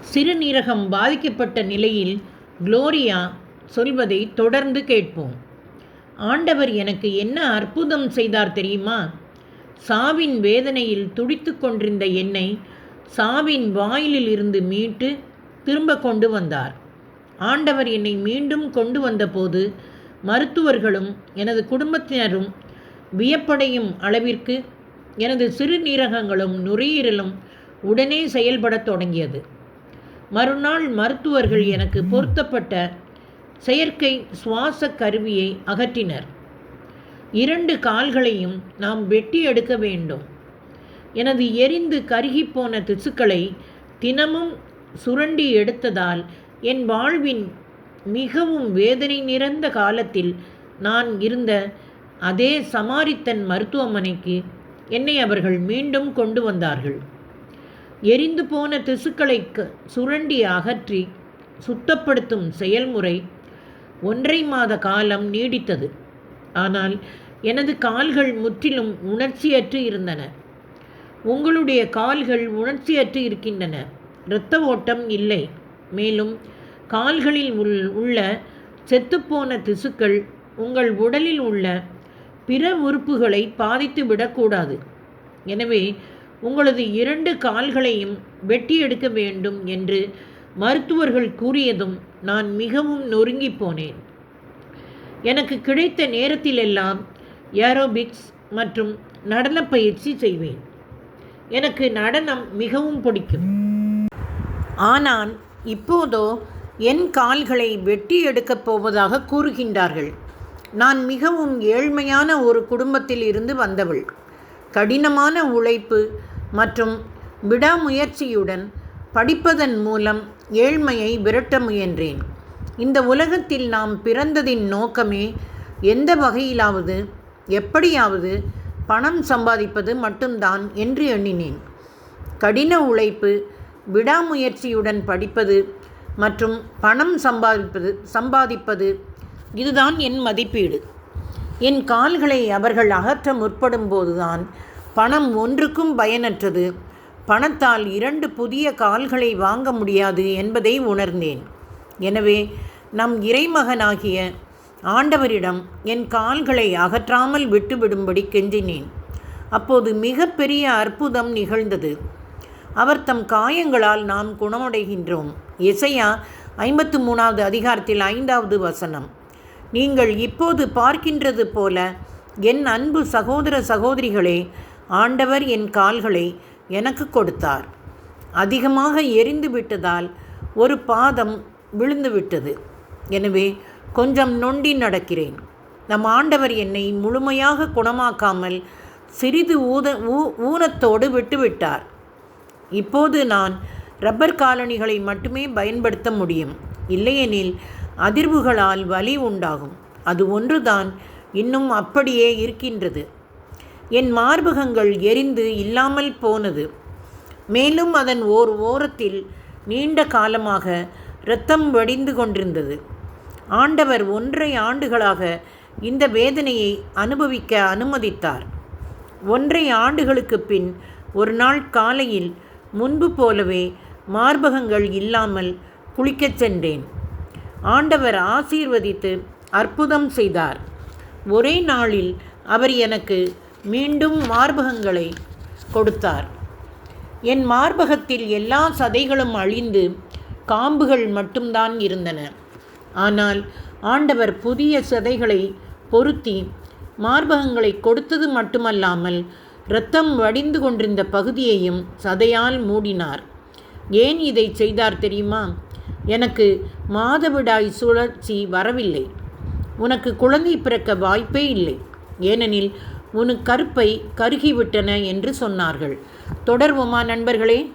சிறுநீரகம் பாதிக்கப்பட்ட நிலையில் குளோரியா சொல்வதை தொடர்ந்து கேட்போம். ஆண்டவர் எனக்கு என்ன அற்புதம் செய்தார் தெரியுமா? சாவின் வேதனையில் துடித்து கொண்டிருந்த என்னை சாவின் வாயிலில் இருந்து மீட்டு திரும்ப கொண்டு வந்தார். ஆண்டவர் என்னை மீண்டும் கொண்டு வந்தபோது மருத்துவர்களும் எனது குடும்பத்தினரும் வியப்படையும் அளவிற்கு எனது சிறுநீரகங்களும் நுரையீரலும் உடனே செயல்படத் தொடங்கியது. மறுநாள் மருத்துவர்கள் எனக்கு பொருத்தப்பட்ட செயற்கை சுவாச கருவியை அகற்றினர். இரண்டு கால்களையும் நாம் வெட்டி எடுக்க வேண்டும். எனது எரிந்து கருகிப்போன திசுக்களை தினமும் சுரண்டி எடுத்ததால் என் வாழ்வின் மிகவும் வேதனை நிறைந்த காலத்தில் நான் இருந்த அதே சமாரித்தன் மருத்துவமனைக்கு என்னை அவர்கள் மீண்டும் கொண்டு வந்தார்கள். எரிந்து போன திசுக்களை சுரண்டி அகற்றி சுத்தப்படுத்தும் செயல்முறை ஒன்றை மாத காலம் நீடித்தது. ஆனால் எனது கால்கள் முற்றிலும் உணர்ச்சியற்று இருந்தன. உங்களுடைய கால்கள் உணர்ச்சியற்று இருக்கின்றன. இரத்த ஓட்டம் இல்லை. மேலும் கால்களில் உள்ள செத்துப்போன திசுக்கள் உங்கள் உடலில் உள்ள பிற உறுப்புகளை பாதித்து விடக்கூடாது எனவே உங்களது இரண்டு கால்களையும் வெட்டி எடுக்க வேண்டும் என்று மருத்துவர்கள் கூறியதும் நான் மிகவும் நொறுங்கி போனேன். எனக்கு கிடைத்த நேரத்திலெல்லாம் ஏரோபிக்ஸ் மற்றும் நடன பயிற்சி செய்வேன். எனக்கு நடனம் மிகவும் பிடிக்கும். ஆனால் இப்போதோ என் கால்களை வெட்டி எடுக்கப் போவதாக கூறுகின்றார்கள். நான் மிகவும் ஏழ்மையான ஒரு குடும்பத்தில் இருந்து வந்தவள். கடினமான உழைப்பு மற்றும் விடாமுயற்சியுடன் படிப்பதன் மூலம் ஏழ்மையை விரட்ட முயன்றேன். இந்த உலகத்தில் நாம் பிறந்ததின் நோக்கமே எந்த வகையிலாவது எப்படியாவது பணம் சம்பாதிப்பது மட்டும்தான் என்று எண்ணினேன். கடின உழைப்பு விடாமுயற்சியுடன் படிப்பது மற்றும் பணம் சம்பாதிப்பது சம்பாதிப்பது இதுதான் என் மதிப்பீடு. என் கால்களை அவர்கள் அகற்ற முற்படும் போதுதான் பணம் ஒன்றுக்கும் பயனற்றது. பணத்தால் இரண்டு புதிய கால்களை வாங்க முடியாது என்பதை உணர்ந்தேன். எனவே நம் இறைமகனாகிய ஆண்டவரிடம் என் கால்களை அகற்றாமல் விட்டுவிடும்படி கெஞ்சினேன். அப்போது மிகப்பெரிய அற்புதம் நிகழ்ந்தது. அவர் தம் காயங்களால் நாம் குணமடைகின்றோம். இசையா ஐம்பத்து மூணாவது அதிகாரத்தில் ஐந்தாவது வசனம். நீங்கள் இப்போது பார்க்கின்றது போல என் அன்பு சகோதர சகோதரிகளே ஆண்டவர் என் கால்களை எனக்கு கொடுத்தார். அதிகமாக எரிந்து விட்டதால் ஒரு பாதம் விழுந்து விட்டது. எனவே கொஞ்சம் நொண்டி நடக்கிறேன். நம் ஆண்டவர் என்னை முழுமையாக குணமாக்காமல் சிறிது ஊத ஊ ஊனத்தோடு விட்டுவிட்டார். இப்போது நான் ரப்பர் காலணிகளை மட்டுமே பயன்படுத்த முடியும். இல்லையெனில் அதிர்வுகளால் வலி உண்டாகும். அது ஒன்றுதான் இன்னும் அப்படியே இருக்கின்றது. என் மார்பகங்கள் எரிந்து இல்லாமல் போனது. மேலும் அதன் ஓர் ஓரத்தில் நீண்ட காலமாக இரத்தம் வடிந்து கொண்டிருந்தது. ஆண்டவர் ஒன்றை ஆண்டுகளாக இந்த வேதனையை அனுபவிக்க அனுமதித்தார். ஒன்றை ஆண்டுகளுக்கு பின் ஒரு நாள் காலையில் முன்பு போலவே மார்பகங்கள் இல்லாமல் குளிக்கச் சென்றேன். ஆண்டவர் ஆசீர்வதித்து அற்புதம் செய்தார். ஒரே நாளில் அவர் எனக்கு மீண்டும் மார்பகங்களை கொடுத்தார். என் மார்பகத்தில் எல்லா சதைகளும் அழிந்து காம்புகள் மட்டும்தான் இருந்தன. ஆனால் ஆண்டவர் புதிய சதைகளை பொருத்தி மார்பகங்களை கொடுத்தது மட்டுமல்லாமல் இரத்தம் வடிந்து கொண்டிருந்த பகுதியையும் சதையால் மூடினார். ஏன் இதை செய்தார் தெரியுமா? எனக்கு மாதவிடாய் சுழற்சி வரவில்லை. உனக்கு குழந்தை பிறக்க வாய்ப்பே இல்லை. ஏனெனில் உனக்கு கருப்பை கருகிவிட்டன என்று சொன்னார்கள். தொடர்வோமா நண்பர்களே?